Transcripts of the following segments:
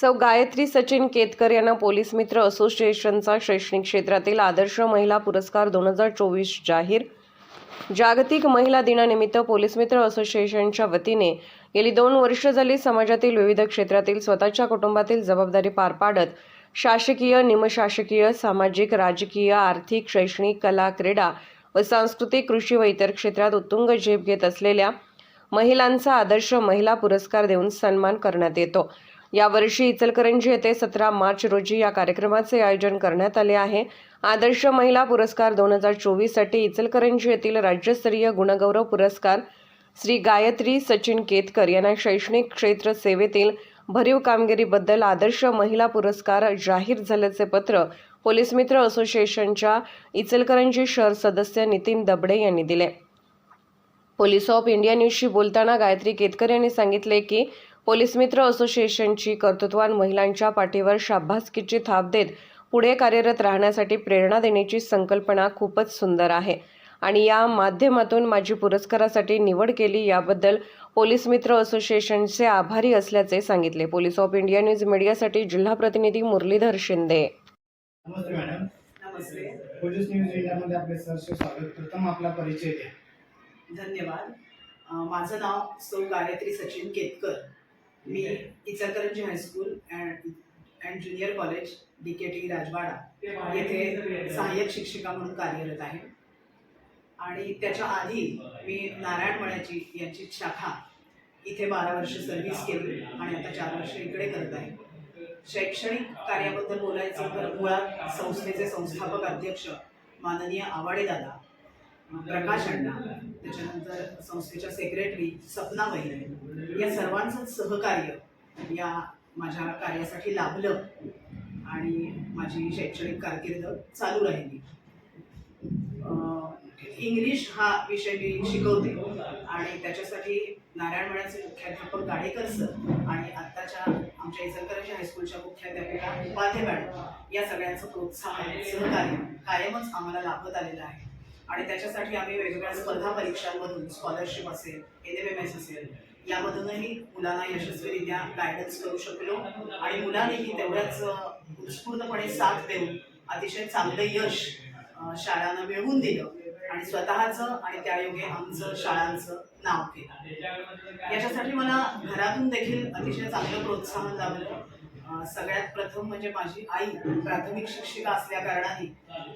सौ गायत्री सचिन केतकर यांना पोलीस मित्र असोसिएशनचा शैक्षणिक क्षेत्रातील आदर्श महिला पुरस्कार दोन हजार चोवीस जाहीर. जागतिक महिला दिनानिमित्त पोलीस मित्र असोसिएशनच्या वतीने गेली दोन वर्ष झाली समाजातील विविध क्षेत्रातील स्वतःच्या कुटुंबातील जबाबदारी पार पाडत शासकीय निमशासकीय सामाजिक राजकीय आर्थिक शैक्षणिक कला क्रीडा व सांस्कृतिक कृषी व इतर क्षेत्रात उत्तुंग झेप घेत असलेल्या महिलांचा आदर्श महिला पुरस्कार देऊन सन्मान करण्यात येतो. यावर्षी इचलकरंजी येथे सतरा मार्च रोजी या कार्यक्रमाचे आयोजन करण्यात आले आहे. आदर्श महिला पुरस्कार दोन हजार चोवीससाठी इचलकरंजी येथील राज्यस्तरीय गुणगौरव पुरस्कार श्री गायत्री सचिन केतकर यांना शैक्षणिक क्षेत्र सेवेतील भरीव कामगिरीबद्दल आदर्श महिला पुरस्कार जाहीर झाल्याचे पत्र पोलीस मित्र असोसिएशनच्या इचलकरंजी शहर सदस्य नितीन दबडे यांनी दिले. पोलीस ऑफ इंडिया न्यूजशी बोलताना गायत्री केतकर यांनी सांगितले की पोलीस मित्र असोसिएशनची कर्तृत्वान महिलांच्या पाठीवर शाबासकीची थाप देत पुढे कार्यरत राहण्यासाठी प्रेरणा देण्याची संकल्पना खूपच सुंदर आहे. आणि या माध्यमातून माझी पुरस्कारासाठी निवड केली याबद्दल पोलीस मित्र असोसिएशनचे आभारी असल्याचे सांगितले. पोलीस ऑफ इंडिया न्यूज मीडियासाठी जिल्हा प्रतिनिधी मुरलीधर शिंदे. नमस्ते मॅडम. नमस्ते. पोलीस न्यूज इंडियामध्ये आपले स्वागत. प्रथम आपला परिचय द्या. धन्यवाद. माझं नाव सौ गायत्री सचिन केतकर. मी Ichalkaranji high school and and junior college D K T Rajwada येथे सहाय्यक शिक्षिका म्हणून कार्यरत आहे. आणि त्याच्या आधी मी नारायण मण्याची यांची शाखा इथे बारा वर्ष सर्व्हिस केली आणि आता चार वर्ष इकडे करत आहे. शैक्षणिक कार्याबद्दल बोलायचं तर मुळात संस्थेचे संस्थापक अध्यक्ष माननीय आवाडे दादा प्रकाश अण्णा त्याच्यानंतर संस्थेच्या सेक्रेटरी सपना वैद्य या सर्वांचं सहकार्य या माझ्या कार्यासाठी लाभलं आणि माझी शैक्षणिक कारकीर्द चालू राहिली. इंग्लिश हा विषय मी शिकवते आणि त्याच्यासाठी नारायण मण्याचे मुख्याध्यापक गाडेकर सर आणि आत्ताच्या आमच्या इचलकरांच्या हायस्कूलच्या मुख्याध्यापिका उपाध्याय मॅडम या सगळ्यांचं प्रोत्साहन सहकार्य कायमच आम्हाला लाभत आलेलं आहे. आणि त्याच्यासाठी आम्ही वेगवेगळ्या स्पर्धा परीक्षांमधून स्कॉलरशिप असेल एन एम एम एस असेल यामधूनही मुलांना यशस्वीरित्या गायडन्स करू शकलो. आणि मुलांनीही तेवढ्याच उत्स्फूर्तपणे साथ देऊन अतिशय चांगलं यश शाळांना मिळवून दिलं आणि स्वतःचं आणि त्यायोगे आमचं शाळांचं नाव केलं. याच्यासाठी मला घरातून देखील अतिशय चांगलं प्रोत्साहन लाभलं सगळ्यात प्रथम म्हणजे माझी आई प्राथमिक शिक्षिका असल्या कारणाने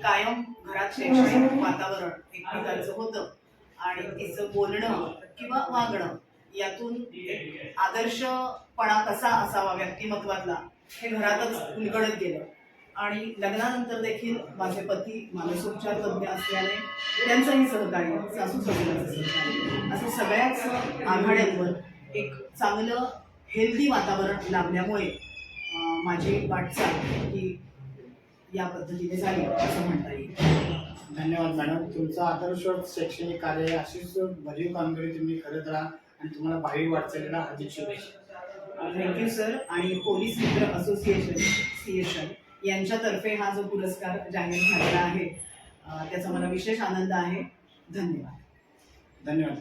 कायम घरात शैक्षणिक वातावरण एक प्रकारचं होतं. आणि तिचं बोलणं किंवा वागणं यातून एक आदर्शपणा कसा असावा व्यक्तिमत्वातला हे घरातच उलगडत गेलं. आणि लग्नानंतर देखील माझे पती मानसोपचार तज्ञ असल्याने त्यांचंही सहकार्य सासू सगळ्यांचं सहकार्य असं सगळ्याच आघाड्यांवर एक चांगलं हेल्दी वातावरण लाभल्यामुळे माझी वाटचाल ही या पद्धतीने झाली असं म्हणता येईल. धन्यवाद मॅडम. तुमचं आदर्श शैक्षणिक कार्य अशीच भरीव कामगिरी तुम्ही करत राहा आणि तुम्हाला भावी वाटचालीला हार्दिक शुभेच्छा. थँक्यू सर आणि पोलीस मित्र असोसिएशन सिएशन यांच्यातर्फे हा जो पुरस्कार जाहीर झालेला आहे त्याचा मला विशेष आनंद आहे. धन्यवाद. धन्यवाद.